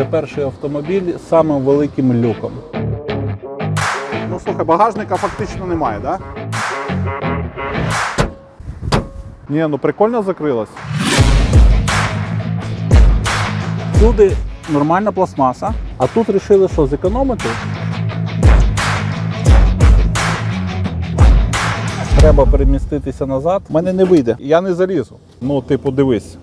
Це перший автомобіль з самим великим люком. Ну слухай, багажника фактично немає, так? Да? Ні, ну прикольно закрилось. Всюди нормальна пластмаса, а тут вирішили, що зекономити. Треба переміститися назад. У мене не вийде. Я не залізу. Ну, типу, дивись.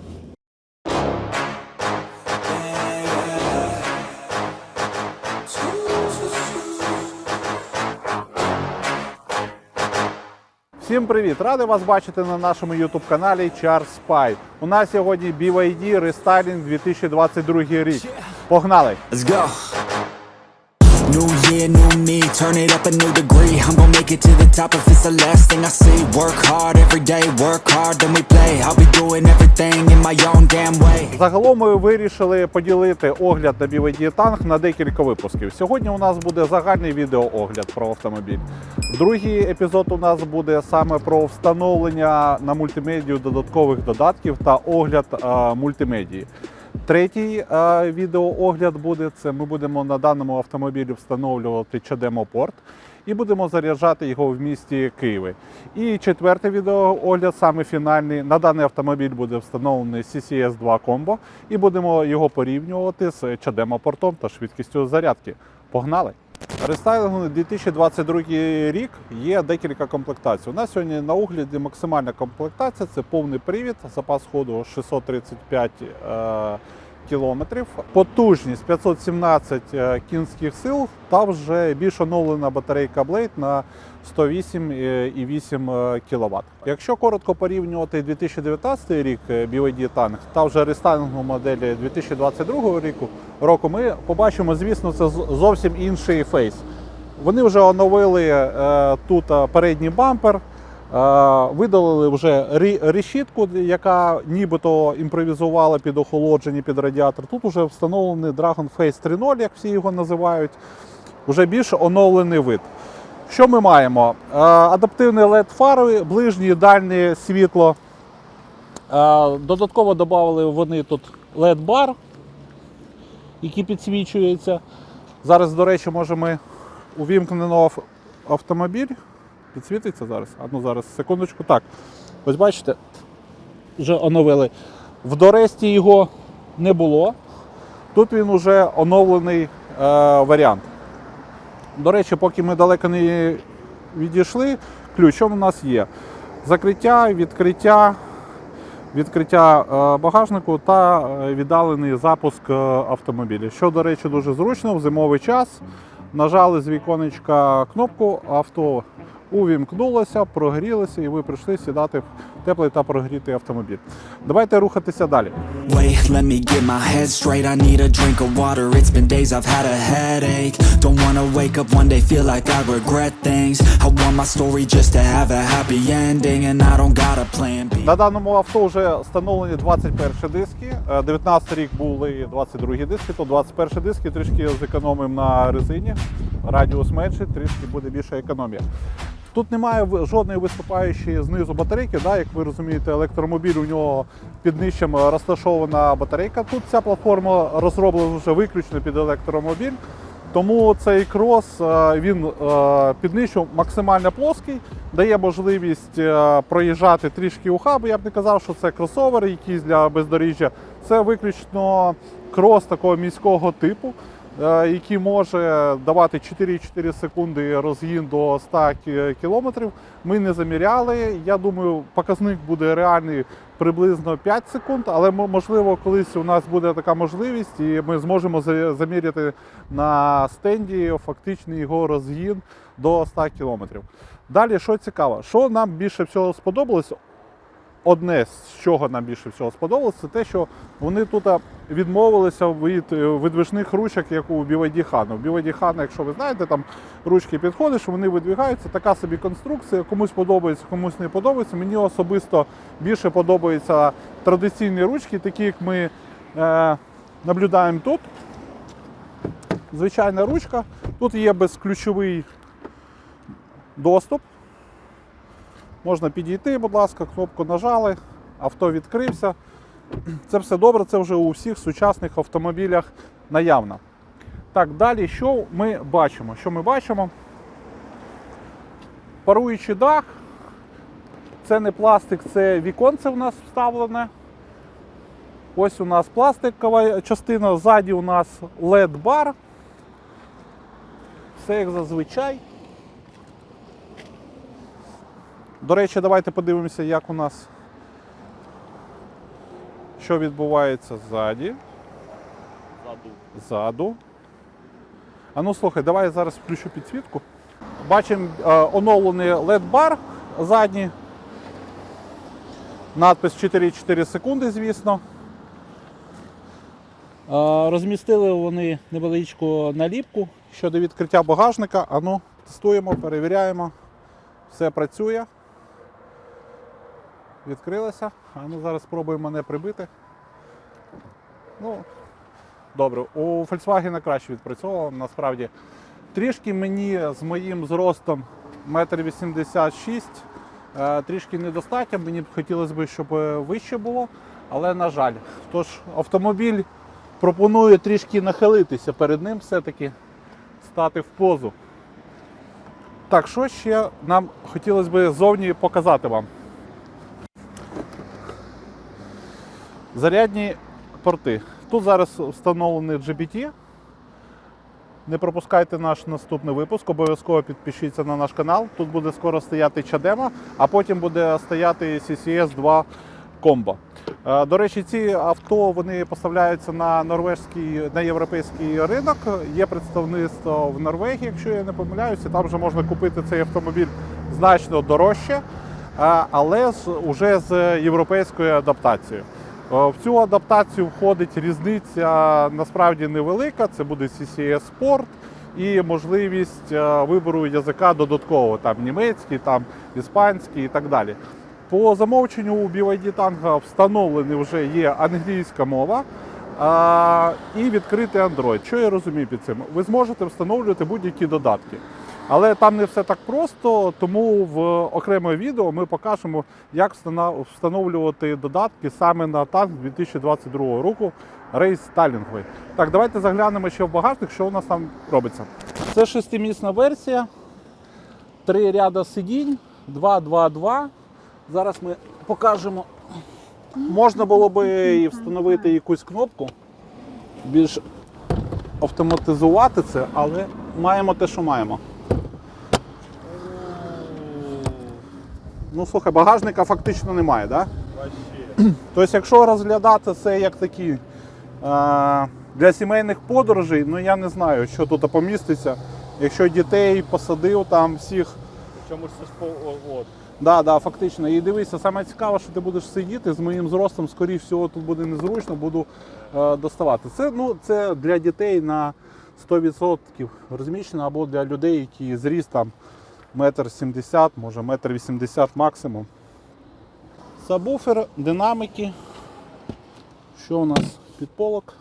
Всім привіт! Радий вас бачити на нашому YouTube каналі Charles Spy. У нас сьогодні BYD Restyling 2022 рік. Погнали! Let's go. New year, new me, turn it up a new degree. I'm gonna make it to the top if it's the last thing I see. Work hard every day, work hard, then we play. I'll be doing everything in my own damn way. Загалом ми вирішили поділити огляд на BYD танк на декілька випусків. Сьогодні у нас буде загальний відеоогляд про автомобіль. Другий епізод у нас буде саме про встановлення на мультимедію додаткових додатків та огляд е, мультимедії. Третій е, відеоогляд буде це. Ми будемо на даному автомобілі встановлювати чадемо-порт і будемо заряджати його в місті Києві. І четвертий відеоогляд, саме фінальний. На даний автомобіль буде встановлений CCS 2 Combo і будемо його порівнювати з чадемо-портом та швидкістю зарядки. Погнали! Рестайлинг 2022 рік є декілька комплектацій. У нас сьогодні на огляді максимальна комплектація це повний привід, запас ходу 635 е, кілометрів, потужність 517 е, кінських сил та вже більш оновлена батарейка Blade на 108,8 кВт. Якщо коротко порівнювати 2019 рік е, BYD танк та вже рестайлингу моделі 2022 року, року, ми побачимо, звісно, це зовсім інший фейс. Вони вже оновили е, тут е, передній бампер, е, видалили вже решітку, яка нібито імпровізувала під охолодження, під радіатор. Тут вже встановлений Dragon Face 3.0, як всі його називають. Вже більш оновлений вид. Що ми маємо? Е, Адаптивний LED фари, ближнє і дальнє світло. Е, Додатково додали вони тут LED бар, який підсвічується. Зараз, до речі, може ми увімкнено автомобіль. Підсвітиться зараз? Ну зараз, секундочку. Так. Ось бачите, вже оновили. В Доресті його не було. Тут він вже оновлений е, варіант. До речі, поки ми далеко не відійшли, ключом у нас є закриття, відкриття, відкриття е, багажнику та е, віддалений запуск е, автомобіля. Що, до речі, дуже зручно в зимовий час. Нажали з віконечка кнопку, авто увімкнулося, прогрілося, і ви прийшли сідати теплий та прогрітий автомобіль. Давайте рухатися далі. Wait, let me get my head straight. I need a drink of water. It's been days I've had a headache. Don't wanna wake up one day, feel like I regret things. I want my story just to have a happy ending, and I don't got a plan B. На даному авто вже встановлені 21 диски. Е, 19 рік були 22 диски, то 21 диски трішки зекономимо на резині. Радіус менший, трішки буде більша економія. Тут немає жодної виступаючої знизу батарейки. Да? Як ви розумієте, електромобіль у нього під нижчим е, розташована батарейка. Тут ця платформа розроблена вже виключно під електромобіль. Тому цей крос е, він е, під нижчу максимально плоский, дає можливість проїжджати трішки у ухаб. Я б не казав, що це кросовер якийсь для бездоріжжя. Це виключно крос такого міського типу, який може давати 4,4 секунди розгін до 100 кілометрів. Ми не заміряли. Я думаю, показник буде реальний приблизно 5 секунд, але можливо, колись у нас буде така можливість, і ми зможемо заміряти на стенді фактичний його розгін до 100 кілометрів. Далі, що цікаво, що нам більше всього сподобалось, одне з чого нам більше всього сподобалось, це те, що вони тут відмовилися від е, видвижних ручок, як у BYD Hana. У BYD Hana, якщо ви знаєте, там ручки підходиш, вони видвигаються. Така собі конструкція. Комусь подобається, комусь не подобається. Мені особисто більше подобаються традиційні ручки, такі як ми е, наблюдаємо тут. Звичайна ручка. Тут є безключовий доступ. Можна підійти, будь ласка, кнопку нажали, авто відкрився. Це все добре, це вже у всіх сучасних автомобілях наявна. Так, далі, що ми бачимо? Що ми бачимо? Паруючий дах. Це не пластик, це віконце в нас вставлене. Ось у нас пластикова частина, ззаді у нас LED-бар. Все як зазвичай. До речі, давайте подивимося, як у нас що відбувається ззаді. Ззаду. А ну слухай, давай я зараз включу підсвітку. Бачимо е, оновлений LED-бар задній. Надпис 4,4 секунди, звісно. Е, Розмістили вони невеличку наліпку щодо відкриття багажника. Ану, тестуємо, перевіряємо. Все працює. Відкрилося. А ну зараз спробуємо не прибити. Ну, добре, у Volkswagen краще відпрацьовувало, насправді. Трішки мені з моїм зростом 1,86 м трішки недостатньо. Мені б хотілося б, щоб е, вище було, але на жаль. Тож автомобіль пропонує трішки нахилитися перед ним, все-таки стати в позу. Так, що ще нам хотілося б зовні показати вам? Зарядні порти. Тут зараз встановлений GBT. Не пропускайте наш наступний випуск, обов'язково підпишіться на наш канал. Тут буде скоро стояти чадема, а потім буде стояти CCS 2 Combo. Е, До речі, ці авто вони поставляються на норвезький, на європейський ринок. Є представництво в Норвегії, якщо я не помиляюся. Там вже можна купити цей автомобіль значно дорожче, е, але з, уже з європейською адаптацією. Е, В цю адаптацію входить різниця насправді невелика. Це буде CCS Sport і можливість е, вибору язика додатково, там німецький, там іспанський і так далі. По замовченню у BYD Tango встановлений вже є англійська мова а, і відкритий Android. Що я розумію під цим? Ви зможете встановлювати будь-які додатки. Але там не все так просто, тому в окреме відео ми покажемо, як встановлювати додатки саме на танк 2022 року рейс Сталінговий. Так, давайте заглянемо ще в багажник, що у нас там робиться. Це шестимісна версія, три ряда сидінь, 2, 2, 2. Зараз ми покажемо. Можна було би встановити якусь кнопку, більш автоматизувати це, але маємо те, що маємо. Ну, слухай, багажника фактично немає, так? Да? Тобто, якщо розглядати це як такі е, для сімейних подорожей, ну я не знаю, що тут поміститься. Якщо дітей посадив там всіх. Чому ж це ж по от. Да, да, фактично. І дивися, саме цікаве, що ти будеш сидіти з моїм зростом, скоріш всього, тут буде незручно, буду е, доставати. Це, ну, це для дітей на 100% розміщено, або для людей, які зріст там метр сімдесят, може метр вісімдесят максимум. Сабвуфер, динамики. Що у нас? Підполок.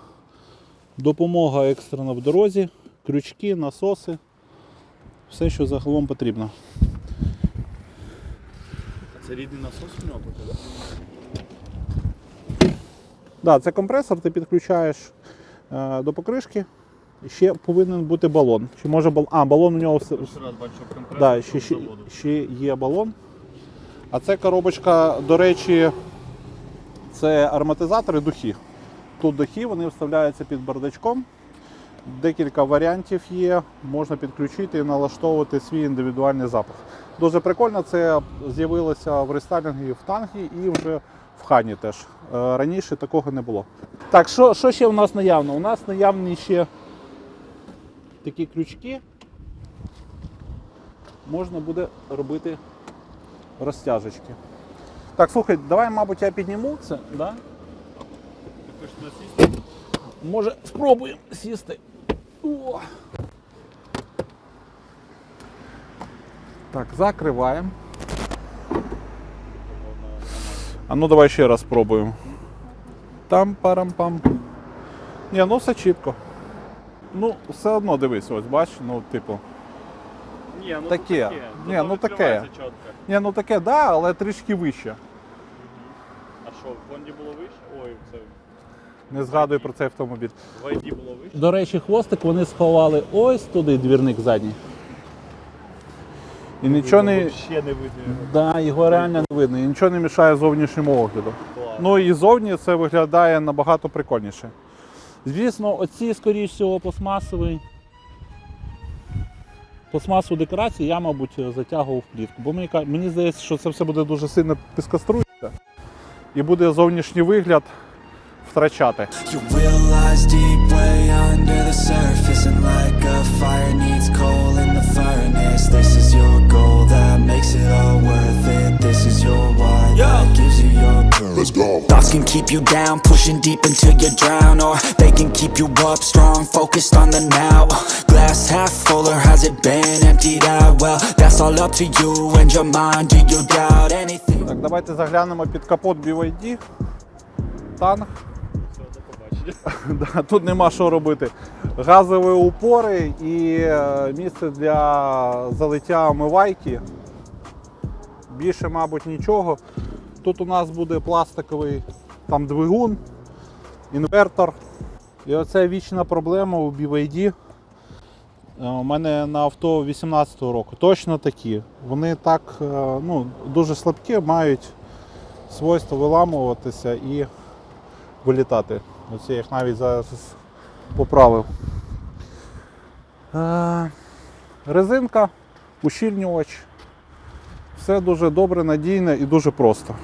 Допомога екстрена в дорозі, крючки, насоси. Все, що загалом потрібно. А це рідний насос у нього? Да, це компресор, ти підключаєш е, до покришки. Ще повинен бути балон. Чи може бал... А, балон у нього все. Да, ще, ще, ще є балон. А це коробочка, до речі, це ароматизатори духи. Тут духи, вони вставляються під бардачком. Декілька варіантів є, можна підключити і налаштовувати свій індивідуальний запах. Дуже прикольно, це з'явилося в рестайлінгі в тангі і вже в хані теж. Е, Раніше такого не було. Так, що, що ще у нас наявно? У нас наявні ще такі крючки. Можна буде робити розтяжечки. Так, слухай, давай, мабуть, я підніму це, да? Ти хочеш насісти? Може, спробуємо сісти. О! Так, закриваємо. А ну давай ще раз спробуємо. Там парам пам. Ні, ну все чітко. Ну, все одно дивись, ось бач, ну, типу. Ні, ну Таке. таке. Ні, ну таке. відкривається чітко. Ні, ну таке, да, але трішки вище. А що, в фонді було вище? Ой, це не згадую про цей автомобіль. В ID було вище. До речі, хвостик вони сховали ось туди, двірник задній. І нічого не, Взагалі не видно. його. да, його реально не видно, і нічого не мішає зовнішньому огляду. Клас. Ну і зовні це виглядає набагато прикольніше. Звісно, оці, скоріш всього, пластмасові. Пластмасову декорацію я, мабуть, затягував в плівку. Бо мені, Мені здається, що це все буде дуже сильно піскоструїтися і буде зовнішній вигляд втрачати. This is your goal that makes it all worth it Let's go Thoughts can keep you down, pushing deep until you drown Or they can keep you up strong, focused on the now Glass half full or has it been emptied out? Well, that's all up to you and your mind Do you doubt anything? Так, давайте заглянемо під капот BYD. Танк. Да, Тут нема що робити. Газові упори і е, місце для залиття омивайки. Більше, мабуть, нічого. Тут у нас буде пластиковий там двигун, інвертор. І оце вічна проблема у BYD. Е, У мене на авто 18-го року. Точно такі. Вони так е, ну, дуже слабкі, мають свойство виламуватися і вилітати. Оце я їх навіть зараз поправив. Е, резинка, ущільнювач. Все дуже добре, надійне і дуже просто.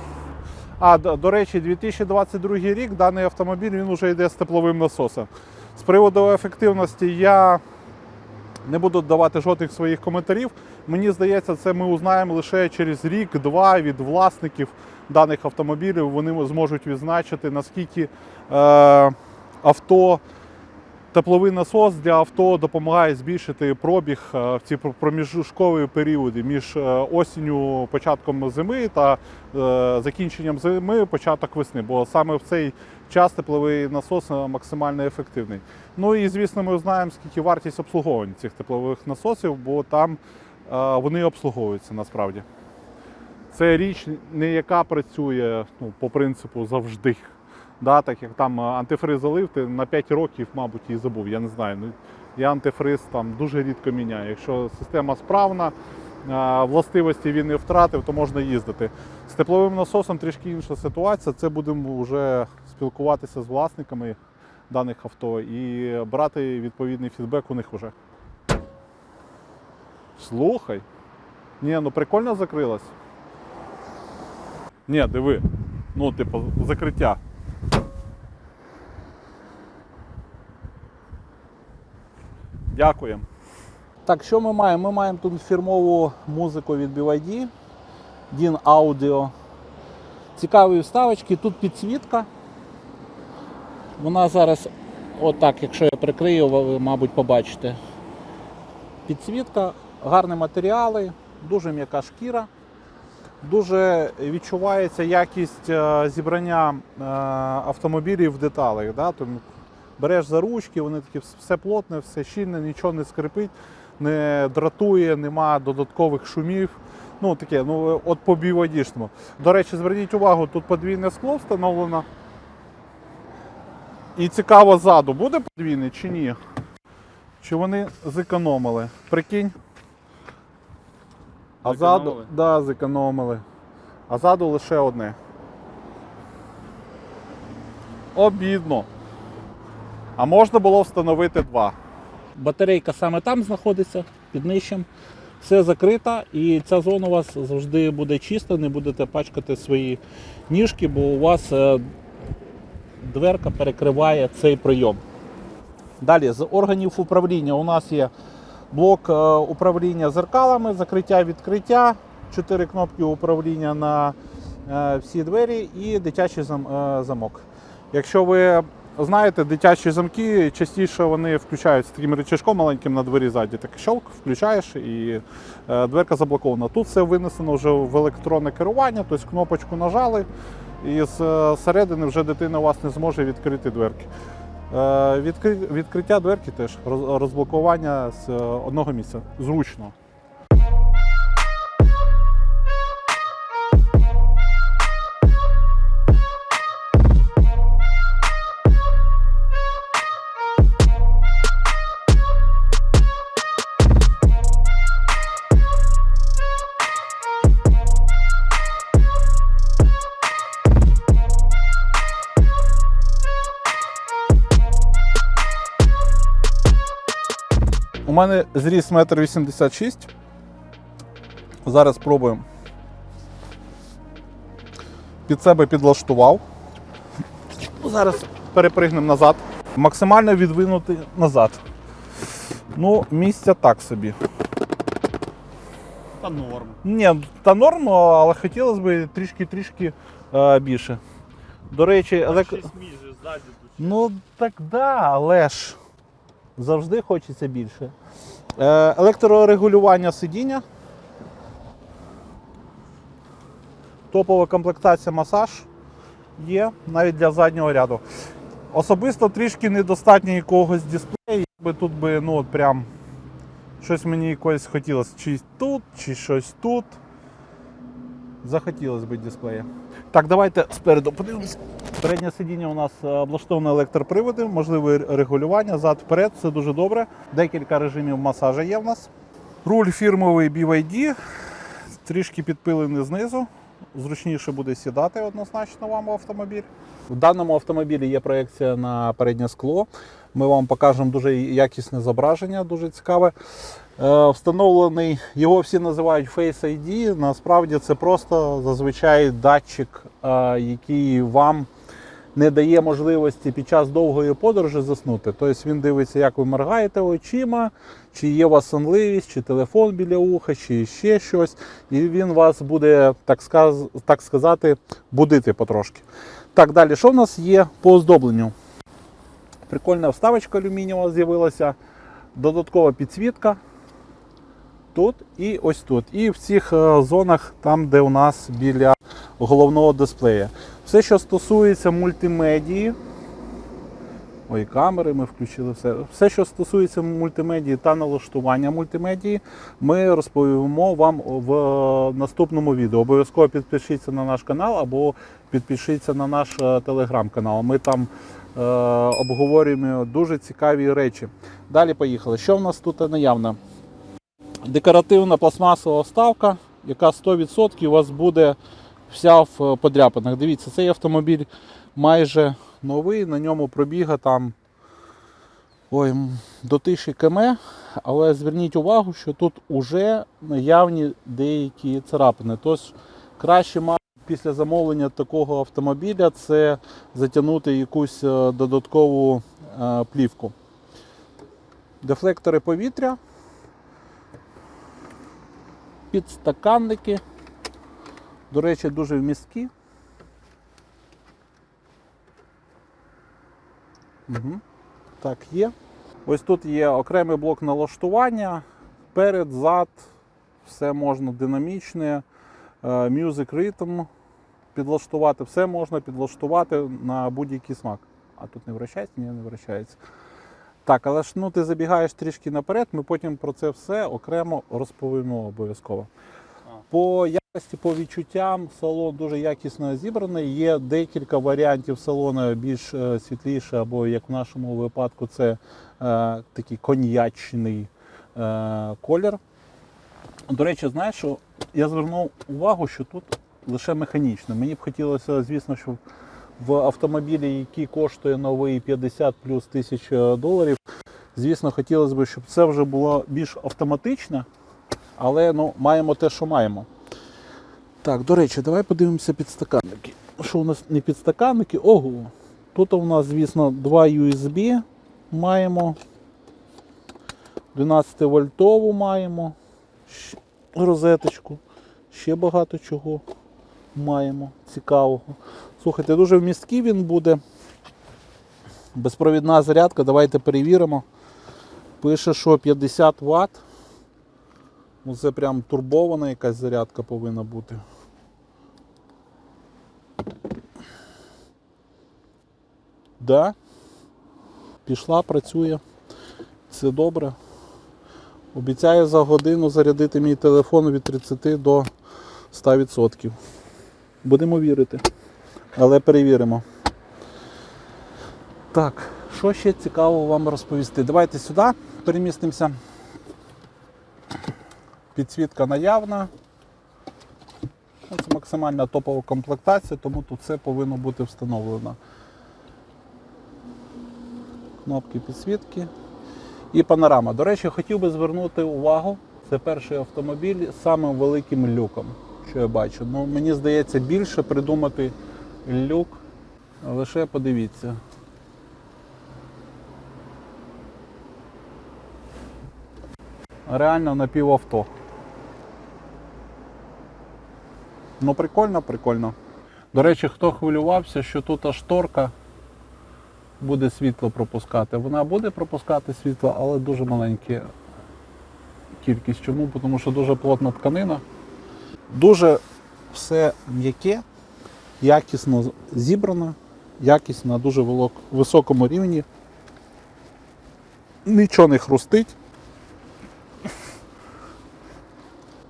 А, до, речі, 2022 рік даний автомобіль він вже йде з тепловим насосом. З приводу ефективності я не буду давати жодних своїх коментарів. Мені здається, це ми узнаємо лише через рік-два від власників даних автомобілів. Вони зможуть відзначити, наскільки е, авто, тепловий насос для авто допомагає збільшити пробіг е, в ці пр- проміжкові періоди між е, осінню, початком зими та е, закінченням зими, початок весни. Бо саме в цей час тепловий насос максимально ефективний. Ну і звісно, ми знаємо, скільки вартість обслуговування цих теплових насосів, бо там вони обслуговуються насправді. Це річ, не яка працює ну, по принципу завжди. Да, так як там е, антифриз залив, ти на 5 років, мабуть, і забув. Я не знаю. Ну, я антифриз там дуже рідко міняю. Якщо система справна, е, властивості він не втратив, то можна їздити. З тепловим насосом трішки інша ситуація. Це будемо вже спілкуватися з власниками даних авто і брати відповідний фідбек у них вже. Слухай. Ні, ну прикольно закрилась. Ні, диви. Ну, типу, закриття. Дякуємо. Так, що ми маємо? Ми маємо тут фірмову музику від BYD, DIN Audio. Цікаві вставочки, тут підсвітка. Вона зараз, отак, якщо я прикрию, ви, мабуть, побачите. Підсвітка, гарні матеріали, дуже м'яка шкіра. Дуже відчувається якість е, зібрання е, автомобілів в деталях. Да? Береш за ручки, вони такі все плотне, все щільне, нічого не скрипить, не дратує, нема додаткових шумів. Ну таке, ну от по біводішному. До речі, зверніть увагу, тут подвійне скло встановлено. І цікаво ззаду, буде подвійне чи ні? Чи вони зекономили? Прикинь. А ззаду, да, зекономили. А ззаду лише одне. Обідно. А можна було встановити два. Батарейка саме там знаходиться, під нижчим. Все закрито і ця зона у вас завжди буде чиста, не будете пачкати свої ніжки, бо у вас е, дверка перекриває цей прийом. Далі з органів управління у нас є блок е, управління зеркалами, закриття відкриття, чотири кнопки управління на е, всі двері і дитячий замок. Якщо ви знаєте, дитячі замки частіше вони включаються таким рычажком маленьким на двері ззаді. Так щелк, включаєш і е, дверка заблокована. Тут все винесено вже в електронне керування, тобто кнопочку нажали, і з е, вже дитина у вас не зможе відкрити дверки. Е, відкри- Відкриття дверки теж розблокування з одного місця. Зручно. У мене зріст 1,86 м. Зараз спробуємо. Під себе підлаштував. Зараз перепригнемо назад. Максимально відвинути назад. Ну, місця так собі. Та норм. Ні, та норм, але хотілося б трішки-трішки е, більше. До речі, елек... між ззаді ну так да, але ж завжди хочеться більше. Е, електрорегулювання сидіння. Топова комплектація масаж є навіть для заднього ряду. Особисто трішки недостатньо якогось дисплею, якби тут би ну от прям щось мені якось хотілося, чи тут, чи щось тут. Захотілося б дисплея. Так, давайте спереду подивимося. Переднє сидіння у нас е, облаштоване електроприводи, можливе регулювання, зад вперед, все дуже добре. Декілька режимів масажа є в нас. Руль фірмовий BYD, трішки підпилений знизу. Зручніше буде сідати однозначно вам автомобіль. В даному автомобілі є проекція на переднє скло. Ми вам покажемо дуже якісне зображення, дуже цікаве. Е, Встановлений, його всі називають Face ID. Насправді це просто зазвичай датчик, е, який вам не дає можливості під час довгої подорожі заснути. Тобто він дивиться, як ви моргаєте очима, чи є у вас сонливість, чи телефон біля уха, чи ще щось. І він вас буде, так, сказ, так сказати, будити потрошки. Так, далі, що в нас є по оздобленню? Прикольна вставочка алюмінієва з'явилася, додаткова підсвітка. Тут і ось тут. І в цих е, зонах, там, де у нас біля головного дисплея. Все, що стосується мультимедії. Ой, камери ми включили все. Все, що стосується мультимедії та налаштування мультимедії, ми розповімо вам в наступному відео. Обов'язково підпишіться на наш канал або підпишіться на наш е, телеграм-канал. Ми там е, обговорюємо дуже цікаві речі. Далі поїхали. Що в нас тут наявно? Декоративна пластмасова вставка, яка 100% у вас буде вся в е, подряпинах. Дивіться, цей автомобіль майже новий, на ньому пробіга там ой, до 1000 км, але зверніть увагу, що тут вже наявні деякі царапини. Тож краще мати після замовлення такого автомобіля це затягнути якусь е, додаткову е, плівку. Дефлектори повітря, підстаканники. До речі, дуже вмісткі. Угу. Так, є. Ось тут є окремий блок налаштування. Перед, зад, все можна динамічне, е, music rhythm підлаштувати, все можна підлаштувати на будь-який смак. А тут не вращається? Ні, не вращається. Так, але ж ну, ти забігаєш трішки наперед, ми потім про це все окремо розповімо обов'язково. По по відчуттям, салон дуже якісно зібраний. Є декілька варіантів салону більш е, світліше, або як в нашому випадку, це е, такий коньячний е, колір. До речі, знаєш, що я звернув увагу, що тут лише механічно. Мені б хотілося, звісно, щоб в автомобілі, який коштує новий 50 плюс тисяч е, доларів, звісно, хотілося б, щоб це вже було більш автоматично, але ну, маємо те, що маємо. Так, до речі, давай подивимося підстаканники. Що у нас не підстаканники? Ого! Тут у нас, звісно, два USB маємо. 12 вольтову маємо. Розеточку. Ще багато чого маємо цікавого. Слухайте, дуже вмісткий він буде. Безпровідна зарядка, давайте перевіримо. Пише, що 50 Вт. Ну, Це прям турбована якась зарядка повинна бути. Да. Пішла, працює. Це добре. Обіцяю за годину зарядити мій телефон від 30 до 100%. Будемо вірити. Але перевіримо. Так, що ще цікаво вам розповісти? Давайте сюди перемістимося. Підсвітка наявна. Це максимальна топова комплектація, тому тут все повинно бути встановлено. Кнопки підсвітки. І панорама. До речі, хотів би звернути увагу. Це перший автомобіль з самим великим люком, що я бачу. Ну, мені здається, більше придумати люк. Лише подивіться. Реально напівавто. Ну, прикольно, прикольно. До речі, хто хвилювався, що тут аж шторка буде світло пропускати. Вона буде пропускати світло, але дуже маленька кількість. Чому? Тому що дуже плотна тканина. Дуже все м'яке, якісно зібрано, якість на дуже високому рівні. Нічого не хрустить.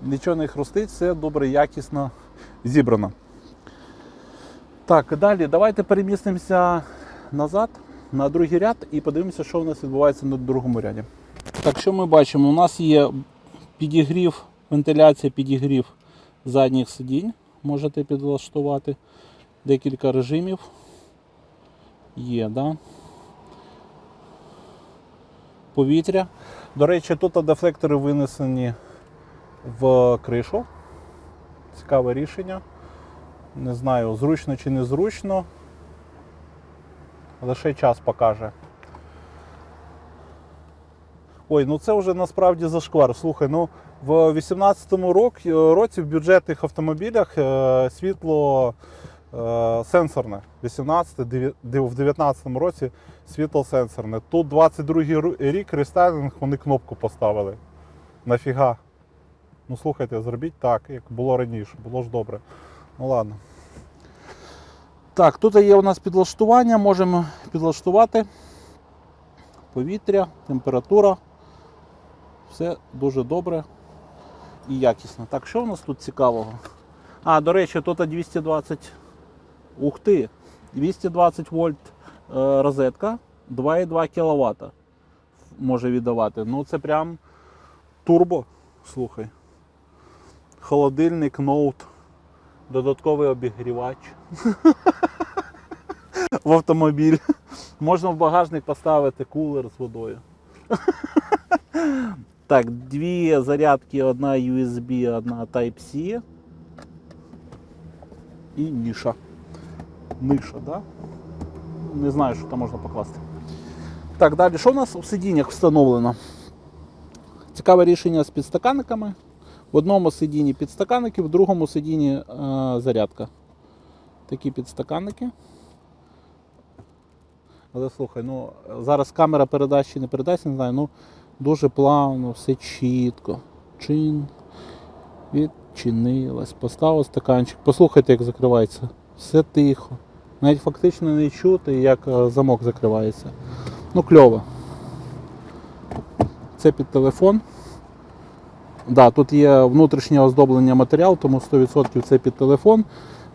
Нічого не хрустить, все добре, якісно зібрано. Так, далі давайте перемістимося назад на другий ряд і подивимося, що у нас відбувається на другому ряді. Так, що ми бачимо? У нас є підігрів, вентиляція, підігрів задніх сидінь. Можете підлаштувати декілька режимів. Є, да? Повітря. До речі, тут дефлектори винесені в кришу. Цікаве рішення. Не знаю, зручно чи не зручно. Лише час покаже. Ой, ну це вже насправді зашквар. Слухай, ну в 18-му році в бюджетних автомобілях е, світло е, сенсорне. 18 дев'я- в 19-му році світло сенсорне. Тут 22-й рік рестайлінг, вони кнопку поставили. Нафіга? Ну слухайте, зробіть так, як було раніше, було ж добре. Ну ладно. Так, тут є у нас підлаштування, можемо підлаштувати повітря, температура. Все дуже добре і якісно. Так, що у нас тут цікавого? А, до речі, тут 220. Ух ти! 220 вольт е, розетка, 2,2 кВт може віддавати. Ну це прям турбо. Слухай. Холодильник, ноут, додатковий обігрівач в автомобіль. Можна в багажник поставити кулер з водою. Так, дві зарядки, одна USB, одна Type-C. І ніша. Ниша, да? Не знаю, що там можна покласти. Так, далі, що у нас у сидіннях встановлено? Цікаве рішення з підстаканниками. В одному сидінні підстаканники, в другому сидінні е, зарядка. Такі підстаканники. Але слухай, ну зараз камера передасть чи не передасть, не знаю, ну дуже плавно, все чітко. Чин. Відчинилась, поставив стаканчик. Послухайте, як закривається. Все тихо. Навіть фактично не чути, як е, замок закривається. Ну, кльово. Це під телефон. Да, тут є внутрішнє оздоблення матеріал, тому 100% це під телефон.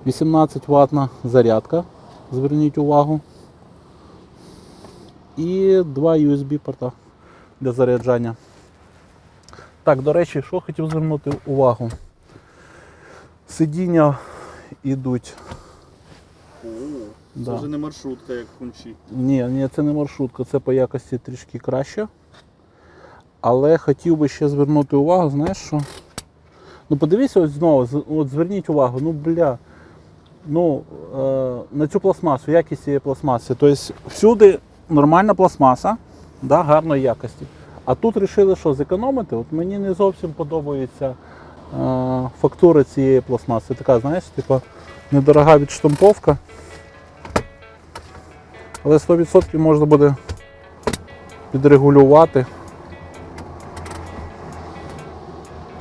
18 ватна зарядка. Зверніть увагу. І два USB порта для заряджання. Так, до речі, що хотів звернути увагу. Сидіння йдуть. О, Да. це вже не маршрутка, як в кунчі. Ні, ні, це не маршрутка, це по якості трішки краще. Але хотів би ще звернути увагу, знаєш що? Ну подивіться ось знову, от зверніть увагу, ну бля. Ну, е, на цю пластмасу, якість цієї пластмаси. Тобто всюди нормальна пластмаса, да, гарної якості. А тут вирішили, що зекономити. От мені не зовсім подобається е, фактура цієї пластмаси. Така, знаєш, типу, недорога відштамповка. Але 100% можна буде підрегулювати.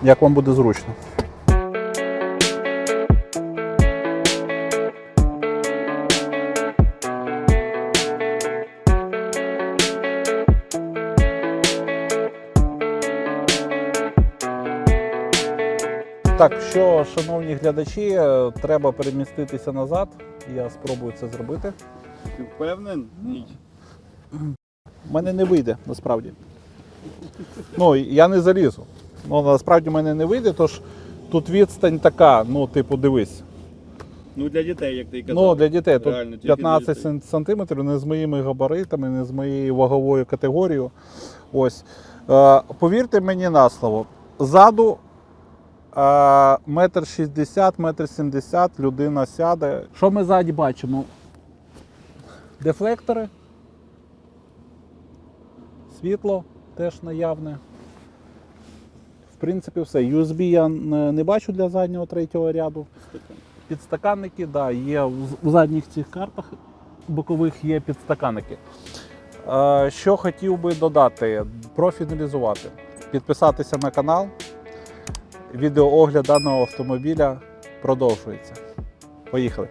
Як вам буде зручно. Так, що, шановні глядачі, е, треба переміститися назад. Я спробую це зробити. Ти впевнений? У мене не вийде насправді. Ну, я не залізу. Ну, насправді в мене не вийде, тож тут відстань така, ну, типу, дивись. Ну для дітей, як ти і казав. Ну, для дітей тут Реально, тільки для 15 дітей. сантиметрів, не з моїми габаритами, не з моєю ваговою категорією. Ось. Е, повірте мені на слово. Ззаду е, метр шістдесят, метр сімдесят людина сяде. Що ми ззаді бачимо? Дефлектори. Світло теж наявне. В принципі, все. USB я не, бачу для заднього третього ряду. Стакан. Підстаканники, да, є в задніх цих картах бокових є підстаканники. Що хотів би додати, профіналізувати. Підписатися на канал. Відеоогляд даного автомобіля продовжується. Поїхали.